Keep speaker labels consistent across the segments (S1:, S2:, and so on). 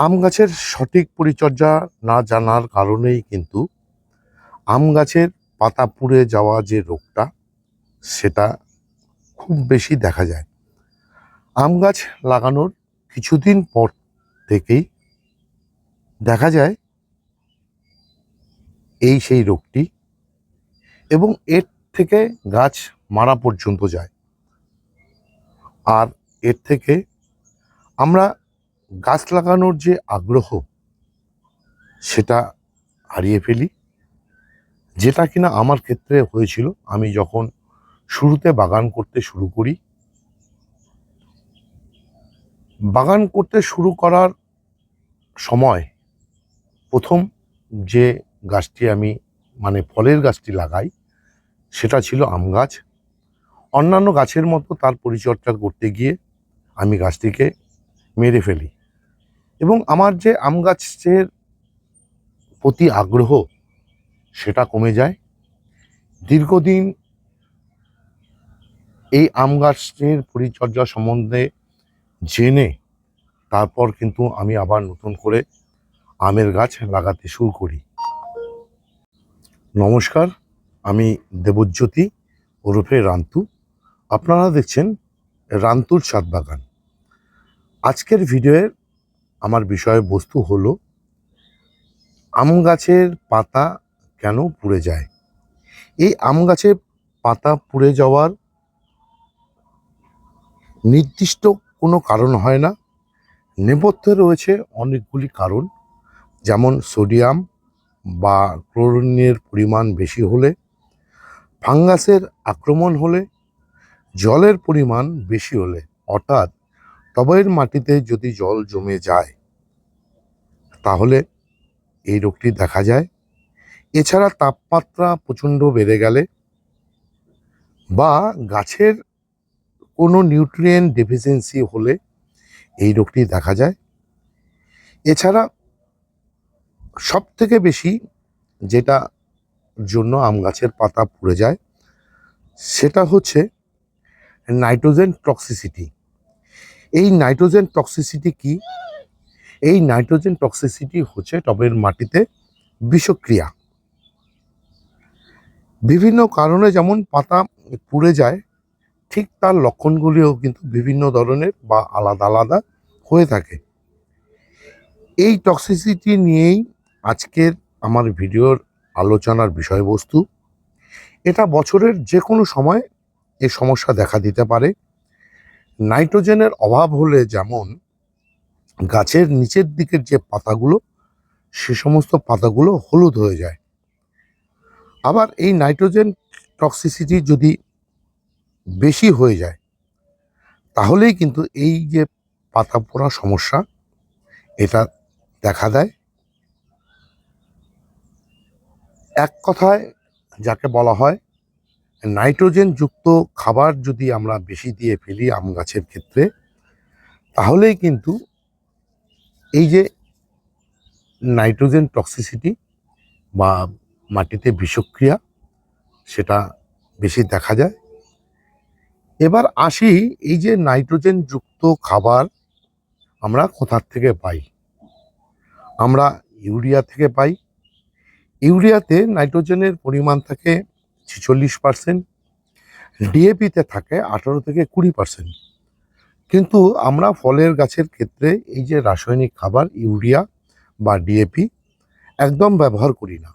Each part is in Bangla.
S1: আম গাছের সঠিক পরিচর্যা না জানার কারণেই কিন্তু আম গাছের পাতা পুড়ে যাওয়া যে রোগটা, সেটা খুব বেশি দেখা যায়। আম গাছ লাগানোর কিছুদিন পর থেকেই দেখা যায় এই সেই রোগটি এবং এর থেকে গাছ মারা পর্যন্ত যায়। আর এর থেকে আমরা গাছ লাগানোর যে আগ্রহ, সেটা হারিয়ে ফেলি। যেটা কিনা আমার ক্ষেত্রে হয়েছিল, আমি যখন শুরুতে বাগান করতে শুরু করি, বাগান করতে শুরু করার সময় প্রথম যে গাছটি আমি মানে ফলের গাছটি লাগাই, সেটা ছিল আম গাছ। অন্যান্য গাছের মতো তার পরিচর্যা করতে গিয়ে আমি গাছটিকে মেরে ফেলি। এবং আমার যে আম গাছের প্রতি আগ্রহ, সেটা কমে যায়। দীর্ঘদিন এই আম গাছের পরিচর্যা সম্বন্ধে জেনে তারপর কিন্তু আমি আবার নতুন করে আমের গাছ লাগাতে শুরু করি। নমস্কার, আমি দেবজ্যোতি ওরফে রান্তু। আপনারা দেখছেন রান্তুর ছাদ বাগান। আজকের ভিডিওর আমার বিষয়বস্তু হলো, আম গাছের পাতা কেন পুড়ে যায়? এই আম গাছের পাতা পুড়ে যাওয়ার নির্দিষ্ট কোনো কারণ হয় না। নেপথ্যে রয়েছে অনেকগুলি কারণ, যেমন সোডিয়াম বা ক্লোরিনের পরিমাণ বেশি হলে, ফাঙ্গাসের আক্রমণ হলে, জলের পরিমাণ বেশি হলে, অর্থাৎ টবের মাটিতে যদি জল জমে যায়, তাহলে এই রোগটি দেখা যায়। এছাড়া তাপমাত্রা প্রচণ্ড বেড়ে গেলে বা গাছের কোনো নিউট্রিয়েন্ট ডেফিসিয়েন্সি হলে এই রোগটি দেখা যায়। এছাড়া সব থেকে বেশি যেটা জন্য আম গাছের পাতা পুড়ে যায়, সেটা হচ্ছে নাইট্রোজেন টক্সিসিটি। এই নাইট্রোজেন টক্সিসিটি কি? এই নাইট্রোজেন টক্সিসিটি হচ্ছে টবের মাটিতে বিষক্রিয়া। বিভিন্ন কারণে যেমন পাতা পুড়ে যায়, ঠিক তার লক্ষণগুলিও কিন্তু বিভিন্ন ধরনের বা আলাদা আলাদা হয়ে থাকে। এই টক্সিসিটি নিয়েই আজকের আমার ভিডিওর আলোচনার বিষয়বস্তু। এটা বছরের যে কোনো সময় এই সমস্যা দেখা দিতে পারে। নাইট্রোজেনের অভাব হলে যেমন গাছের নিচের দিকের যে পাতাগুলো, সে সমস্ত পাতাগুলো হলুদ হয়ে যায়। আবার এই নাইট্রোজেন টক্সিসিটি যদি বেশি হয়ে যায়, তাহলেই কিন্তু এই যে পাতা পোড়া সমস্যা, এটা দেখা দেয়। এক কথায় যাকে বলা হয় নাইট্রোজেন যুক্ত খাবার যদি আমরা বেশি দিয়ে ফেলি আম গাছের ক্ষেত্রে, তাহলেই কিন্তু এই যে নাইট্রোজেন টক্সিসিটি বা মাটিতে বিষক্রিয়া, সেটা বেশি দেখা যায়। এবার আসি এই যে নাইট্রোজেন যুক্ত খাবার আমরা কোথার থেকে পাই? আমরা ইউরিয়া থেকে পাই। ইউরিয়াতে নাইট্রোজেনের পরিমাণ থাকে ছেচল্লিশ পার্সেন্ট ডিএপিতে থাকে আঠারো থেকে কুড়ি পার্সেন্ট কিন্তু আমরা ফলের গাছের ক্ষেত্রে এই যে রাসায়নিক খাবার, ইউরিয়া বা ডিএপি একদম ব্যবহার করি না।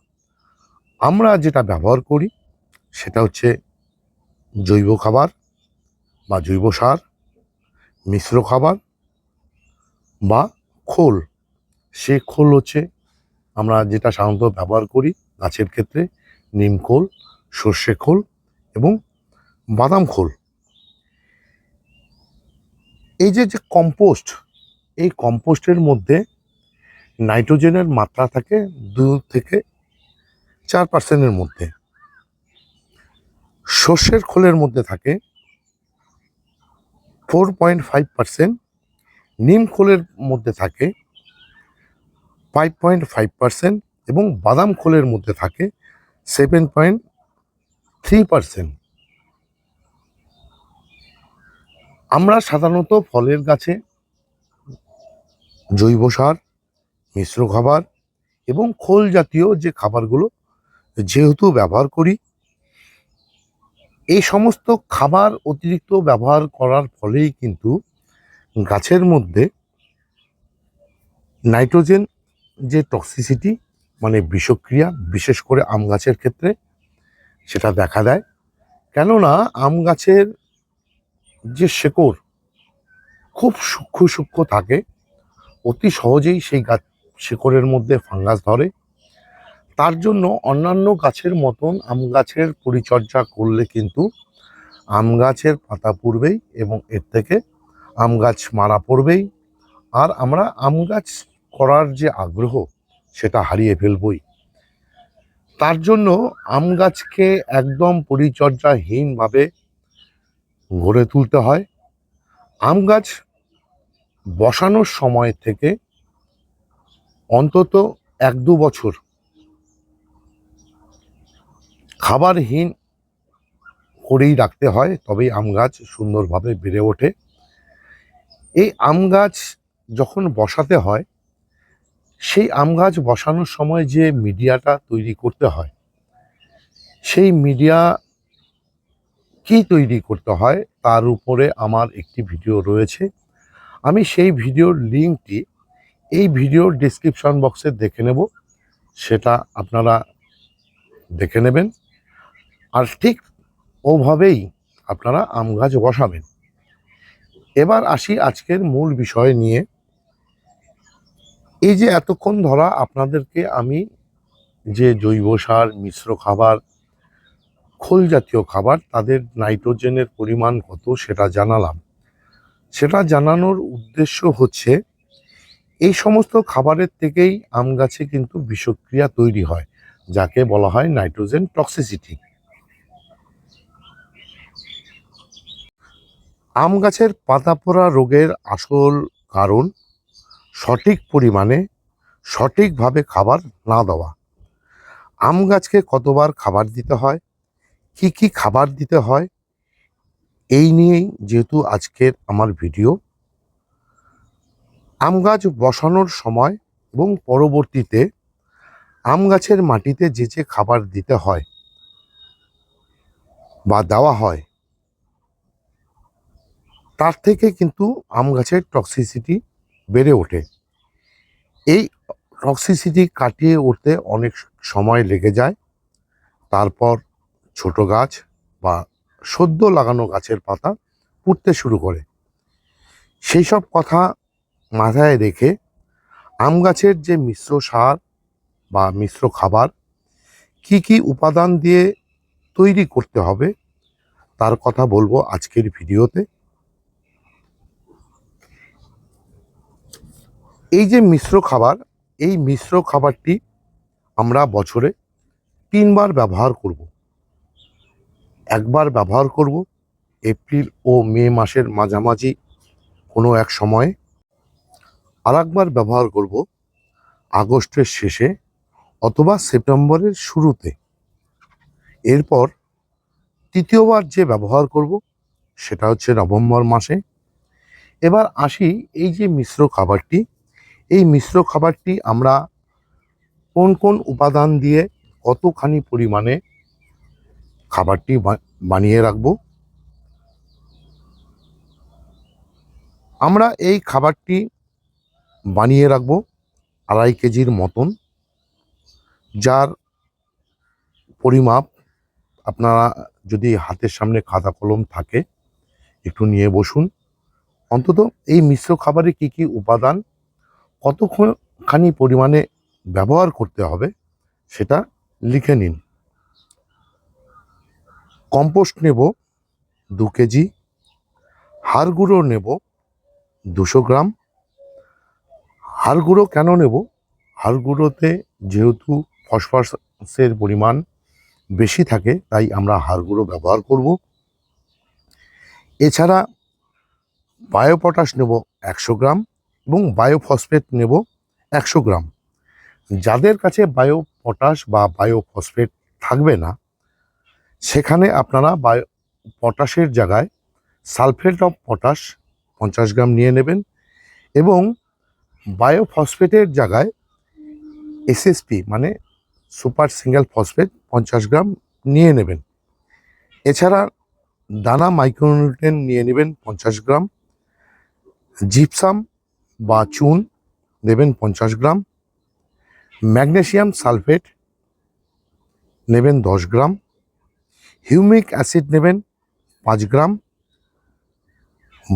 S1: আমরা যেটা ব্যবহার করি সেটা হচ্ছে জৈব খাবার বা জৈব সার, মিশ্র খাবার বা খোল। সে খোল হচ্ছে আমরা যেটা সাধারণত ব্যবহার করি গাছের ক্ষেত্রে, নিম খোল সর্ষে খোল এবং বাদাম খোল। এই যে যে কম্পোস্ট, এই কম্পোস্টের মধ্যে নাইট্রোজেনের মাত্রা থাকে দু থেকে চার পার্সেন্টের মধ্যে। সর্ষের খোলের মধ্যে থাকে ফোর পয়েন্ট ফাইভ পার্সেন্ট নিম খোলের মধ্যে থাকে ফাইভ পয়েন্ট ফাইভ পার্সেন্ট এবং বাদাম খোলের মধ্যে থাকে সেভেন পয়েন্ট থ্রি পার্সেন্ট আমরা সাধারণত ফলের গাছে জৈব সার, মিশ্র খাবার এবং খোল জাতীয় যে খাবারগুলো যেহেতু ব্যবহার করি, এই সমস্ত খাবার অতিরিক্ত ব্যবহার করার ফলেই কিন্তু গাছের মধ্যে নাইট্রোজেন যে টক্সিসিটি মানে বিষক্রিয়া, বিশেষ করে আম গাছের ক্ষেত্রে সেটা দেখা দেয়। কেননা আম গাছের যে শেকড় খুব সূক্ষ্ম সূক্ষ্ম থাকে, অতি সহজেই সেই গাছ শেকড়ের মধ্যে ফাঙ্গাস ধরে। তার জন্য অন্যান্য গাছের মতন আম গাছের পরিচর্যা করলে কিন্তু আম গাছের পাতা পড়বেই এবং এর থেকে আম গাছ মারা পড়বেই। আর আমরা আম গাছ করার যে আগ্রহ, সেটা হারিয়ে ফেলবই। তার জন্য আম গাছকে একদম পরিচর্যাহীনভাবে গড়ে তুলতে হয়। আম গাছ বসানোর সময় থেকে অন্তত এক দু বছর খাবারহীন করেই রাখতে হয়, তবেই আম গাছ সুন্দরভাবে বেড়ে ওঠে। এই আম গাছ যখন বসাতে হয় সেই আম গাছ বসানোর সময় যে মিডিয়াটা তৈরি করতে হয়, সেই মিডিয়া কি তৈরি করতে হয় তার উপরে আমার একটি ভিডিও রয়েছে। আমি সেই ভিডিওর লিঙ্কটি এই ভিডিওর ডিসক্রিপশন বক্সে দেখে নেব, সেটা আপনারা দেখে নেবেন। আর ঠিক ওভাবেই আপনারা আম গাছ বসাবেন। এবার আসি আজকের মূল বিষয় নিয়ে। এই যে এতক্ষণ ধরা আপনাদেরকে আমি যে জৈব সার, মিশ্র খাবার, খোল জাতীয় খাবার, তাদের নাইট্রোজেনের পরিমাণ কত সেটা জানালাম। সেটা জানানোর উদ্দেশ্য হচ্ছে, এই সমস্ত খাবারের থেকেই আম গাছে কিন্তু বিষক্রিয়া তৈরি হয়, যাকে বলা হয় নাইট্রোজেন টক্সিসিটি। আম গাছের পাতা পোড়া রোগের আসল কারণ সঠিক পরিমাণে সঠিকভাবে খাবার না দেওয়া। আম গাছকে কতবার খাবার দিতে হয়? কি কি খাবার দিতে হয়? এই নিয়েই যেহেতু আজকের আমার ভিডিও। আম গাছ বসানোর সময় এবং পরবর্তীতে আম গাছের মাটিতে যে যে খাবার দিতে হয় বা দেওয়া হয়, তার থেকে কিন্তু আম গাছের টক্সিসিটি বেড়ে ওঠে। এই টক্সিসিটি কাটিয়ে উঠতে অনেক সময় লেগে যায়। তারপর ছোট গাছ বা সদ্য লাগানো গাছের পাতা পুড়তে শুরু করে। সেই সব কথা মাথায় রেখে আম গাছের যে মিশ্র সার বা মিশ্র খাবার, কি কি উপাদান দিয়ে তৈরি করতে হবে, তার কথা বলব আজকের ভিডিওতে। এই যে মিশ্র খাবার, এই মিশ্র খাবারটি আমরা বছরে তিনবার ব্যবহার করব। একবার ব্যবহার করব, এপ্রিল ও মে মাসের মাঝামাঝি কোনো এক সময়ে। আর একবার ব্যবহার করব আগস্টের শেষে অথবা সেপ্টেম্বরের শুরুতে। এরপর তৃতীয়বার যে ব্যবহার করব, সেটা হচ্ছে নভেম্বর মাসে। এবার আসি এই যে মিশ্র খাবারটি এই মিশ্র খাবারটি আমরা কোন কোন উপাদান দিয়ে কতখানি পরিমাণে খাবারটি বানিয়ে রাখব? আমরা এই খাবারটি বানিয়ে রাখব আড়াই কেজির মতন, যার পরিমাপ আপনারা যদি হাতের সামনে খাতা কলম থাকে, একটু নিয়ে বসুন। অন্তত এই মিশ্র খাবারে কি কি উপাদান কতখানি পরিমাণে ব্যবহার করতে হবে সেটা লিখে নিন। কম্পোস্ট নেব দু কেজি, হাড় গুঁড়ো নেব দুশো গ্রাম। হাড় গুঁড়ো কেন নেব? হাড় গুঁড়োতে যেহেতু ফসফরাসের পরিমাণ বেশি থাকে, তাই আমরা হাড় গুঁড়ো ব্যবহার করব। এছাড়া বায়ো পটাশ নেব একশো গ্রাম। এবং বায়ো ফসফেট নেব একশো গ্রাম। যাদের কাছে বায়ো পটাশ বা বায়ো ফসফেট থাকবে না, সেখানে আপনারা বায়ো পটাশের জায়গায় সালফেট অফ পটাশ পঞ্চাশ গ্রাম নিয়ে নেবেন এবং বায়ো ফসফেটের জায়গায় এসএসপি মানে সুপার সিঙ্গেল ফসফেট পঞ্চাশ গ্রাম নিয়ে নেবেন। এছাড়া দানা মাইক্রোনিউট্রেন নিয়ে নেবেন পঞ্চাশ গ্রাম জিপসাম বা চুন নেবেন পঞ্চাশ গ্রাম। ম্যাগনেশিয়াম সালফেট নেবেন দশ গ্রাম। হিউমিক অ্যাসিড নেবেন পাঁচ গ্রাম।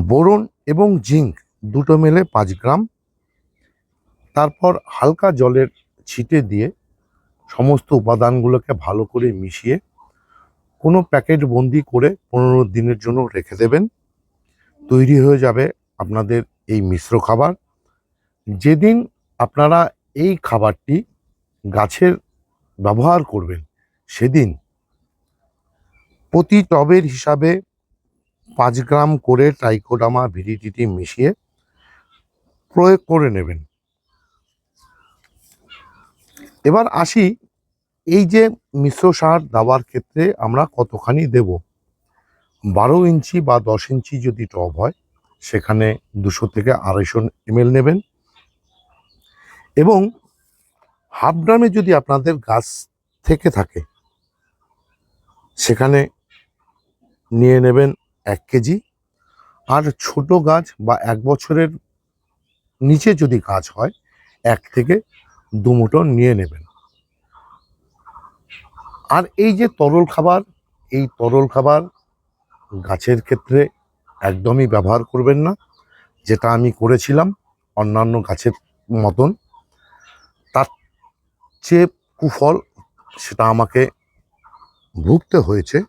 S1: বোরন এবং জিঙ্ক দুটো মিলে পাঁচ গ্রাম। তারপর হালকা জলের ছিটে দিয়ে সমস্ত উপাদানগুলোকে ভালো করে মিশিয়ে কোনো প্যাকেট বন্দি করে পনেরো দিনের জন্য রেখে দেবেন। তৈরি হয়ে যাবে আপনাদের এই মিশ্র খাবার। যেদিন আপনারা এই খাবারটি গাছের ব্যবহার করবেন, সেদিন প্রতি টবের হিসাবে পাঁচ গ্রাম করে ট্রাইকোডামা ভিডিটিটি মিশিয়ে প্রয়োগ করে নেবেন। এবার আসি এই যে মিশ্র সার দেওয়ার ক্ষেত্রে আমরা কতখানি দেব? বারো ইঞ্চি বা দশ ইঞ্চি যদি টব হয় সেখানে দুশো থেকে আড়াইশো এমএল নেবেন। এবং হাফ ড্রামে যদি আপনাদের গাছ থেকে থাকে, সেখানে নিয়ে নেবেন এক কেজি। আর ছোট গাছ বা এক বছরের নিচে যদি গাছ হয়, এক থেকে দু নিয়ে নেবেন। আর এই যে তরল খাবার, এই তরল খাবার গাছের ক্ষেত্রে একদমই ব্যবহার করবেন না। যেটা আমি করেছিলাম অন্যান্য গাছের মতন, তার চেয়ে কুফল সেটা আমাকে ভুগতে হয়েছে।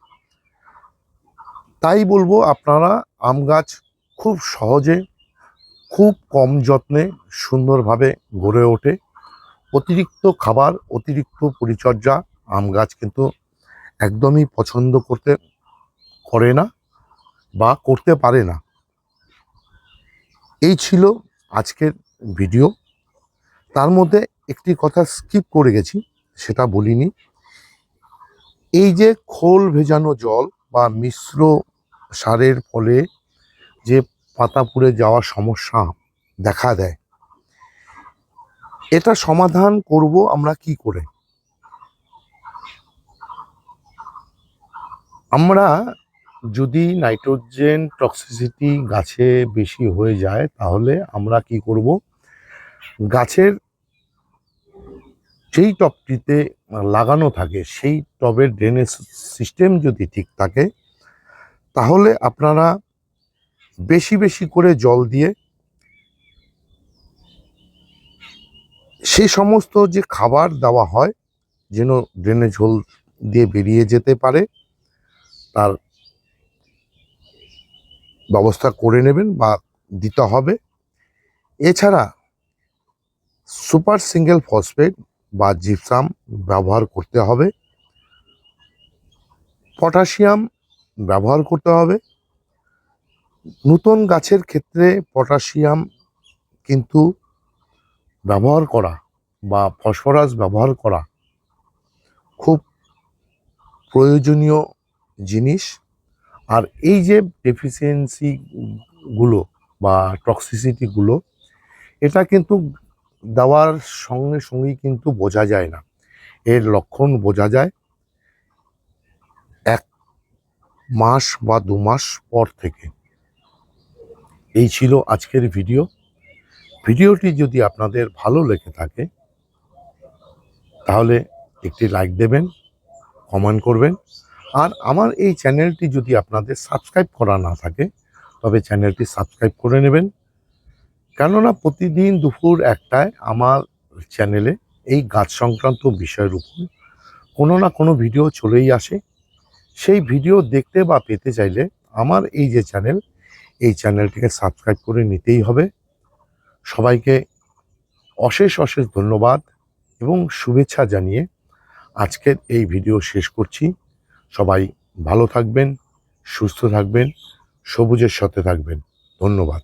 S1: তাই বলব আপনারা আম গাছ খুব সহজে, খুব কম যত্নে সুন্দরভাবে গড়ে ওঠে। অতিরিক্ত খাবার, অতিরিক্ত পরিচর্যা আম গাছ কিন্তু একদমই পছন্দ করতে করে না। বা করতে পারে না। এই ছিল আজকের ভিডিও। তার মধ্যে একটি কথা স্কিপ করে গেছি, সেটা বলিনি। এই যে খোল ভেজানো জল বা মিশ্র সারের ফলে যে পাতা পুড়ে যাওয়ার সমস্যা দেখা দেয়, এটা সমাধান করব আমরা কি করে? আমরা যদি নাইট্রোজেন টক্সিসিটি গাছে বেশি হয়ে যায়, তাহলে আমরা কি করব? গাছের যেই টবটিতে লাগানো থাকে, সেই টবের ড্রেনেজ সিস্টেম যদি ঠিক থাকে, তাহলে আপনারা বেশি বেশি করে জল দিয়ে সেই সমস্ত যে খাবার দেওয়া হয়, যেন ড্রেনেজ হোল দিয়ে বেরিয়ে যেতে পারে, তার ব্যবস্থা করে নেবেন বা দিতে হবে। এছাড়া সুপার সিঙ্গেল ফসফেট বা জিপসাম ব্যবহার করতে হবে। পটাশিয়াম ব্যবহার করতে হবে। নতুন গাছের ক্ষেত্রে পটাশিয়াম কিন্তু ব্যবহার করা বা ফসফরাস ব্যবহার করা খুব প্রয়োজনীয় জিনিস। আর এই যে ডেফিসিয়েন্সিগুলো বা টক্সিসিটিগুলো এটা কিন্তু দেওয়ার সঙ্গে সঙ্গেই কিন্তু বোঝা যায় না। এর লক্ষণ বোঝা যায় এক মাস বা দু মাস পর থেকে। এই ছিল আজকের ভিডিও। ভিডিওটি যদি আপনাদের ভালো লেগে থাকে, তাহলে একটি লাইক দেবেন কমেন্ট করবেন। আর আমার এই চ্যানেলটি যদি আপনাদের সাবস্ক্রাইব করা না থাকে, তবে চ্যানেলটি সাবস্ক্রাইব করে নেবেন। কেননা প্রতিদিন দুপুর একটায় আমার চ্যানেলে এই গাছ সংক্রান্ত বিষয়ের উপর কোনো না কোনো ভিডিও চলেই আসে। সেই ভিডিও দেখতে বা পেতে চাইলে আমার এই যে চ্যানেল, এই চ্যানেলটিকে সাবস্ক্রাইব করে নিতেই হবে। সবাইকে অশেষ অশেষ ধন্যবাদ এবং শুভেচ্ছা জানিয়ে আজকের এই ভিডিও শেষ করছি। সবাই ভালো থাকবেন সুস্থ থাকবেন সবুজের সাথে থাকবেন। ধন্যবাদ।